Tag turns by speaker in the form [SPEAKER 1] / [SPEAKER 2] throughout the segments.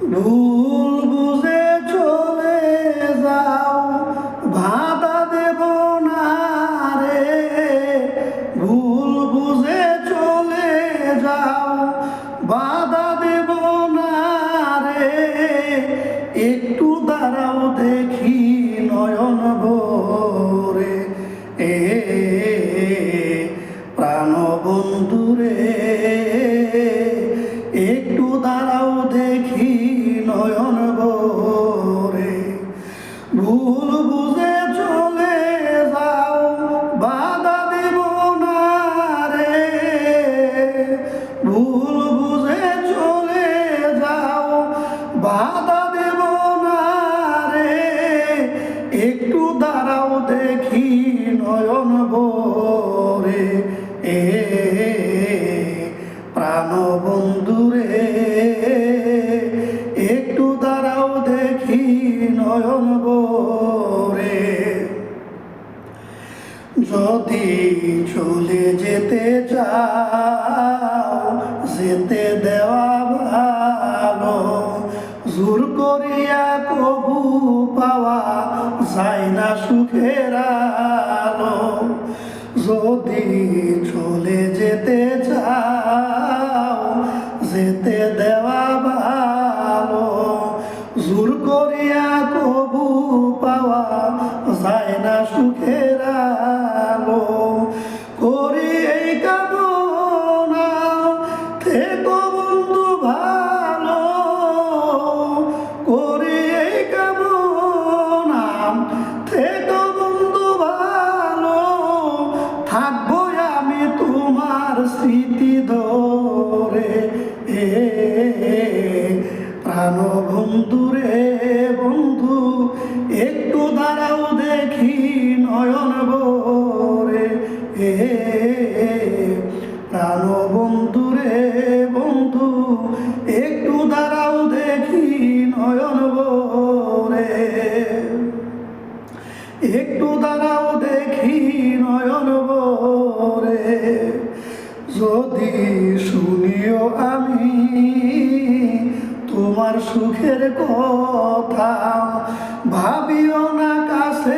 [SPEAKER 1] ভুল বুঝে চলে যাও বাধা দেব না রে। ভুল বুঝে চলে যাও, বাধা দেব না রে। একটু দাঁড়াও দেখি নয়ন ভরে। এ, প্রাণ বন্ধুরে, একটু দাঁড়াও দেখি ভুল বুঝে চলে যাও, বাধা ভুল চলে যাও, বাধা একটু দাঁড়াও দেখি নয়ন ভরে, এ যদি চলে যেতে চাও, যেতে দেওয়া ভালো। জোর করিয়া কবু পাওয়া যায় না সুখের যদি চলে যেতে পাওয়া যায় না সুখের আলো। করি এই কামনা, থেকো বন্ধু ভালো। করি এই কামনা, থেকো বন্ধু ভালো। থাকব আমি তোমার স্মৃতি ধরে। এ প্রাণ বন্ধু প্রাণ বন্ধু রে বন্ধু, একটু দাঁড়াও দেখি নয়ন ভরে একটু দাঁড়াও দেখি নয়ন ভরে যদি শুনিও আমি তোমার সুখের কথা, ভাবিও না কাছে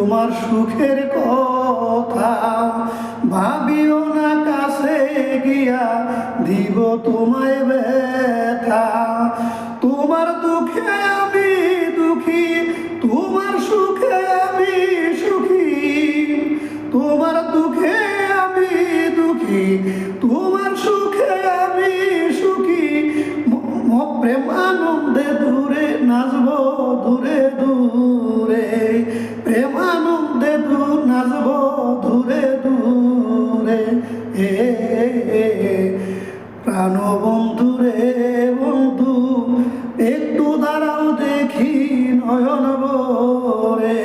[SPEAKER 1] তোমার সুখের কথা ভাবিও না কাছে গিয়া দিব তোমায় ব্যথা। তোমার দুঃখে আমি দুঃখী, তোমার সুখে আমি সুখী। তোমার দুঃখে আমি দুঃখী, তোমার সুখে আমি সুখী। প্রেম আনন্দে দূরে নাচবো, দূরে দূরে প্রাণ বন্ধু রে বন্ধু, একটু দাঁড়াও দেখি নয়ন ভরে।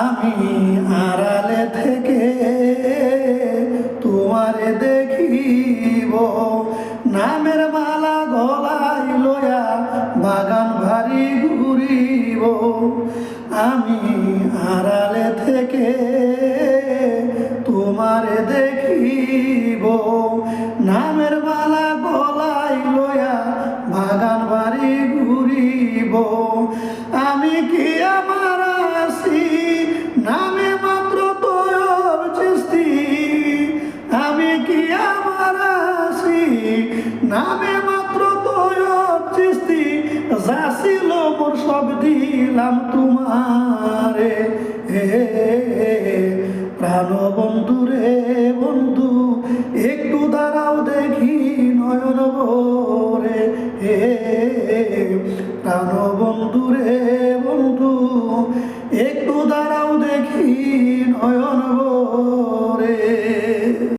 [SPEAKER 1] আমি আড়ালে থেকে তোমারে দেখিব, নামের মালা গলায় লয়া বাগান ভারী ঘুরিব। আমি আড়ালে থেকে তোমারে দেখিব। নামের মালা গলায় লয়া বাগান বাড়ি ঘুরিব। আমি কি আমার আসি নামে মাত্র তোর চিস্তি আমি কি আমার আসি নামে মাত্র তোর চিস্তি যাছিল মোর সব দিলাম তোমারে। হে। বন্ধু রে বন্ধু, একটু দাঁড়াও দেখি নয়ন ভরে। হে প্রাণ বন্ধু রে বন্ধু, একটু দাঁড়াও দেখি নয়ন ভরে।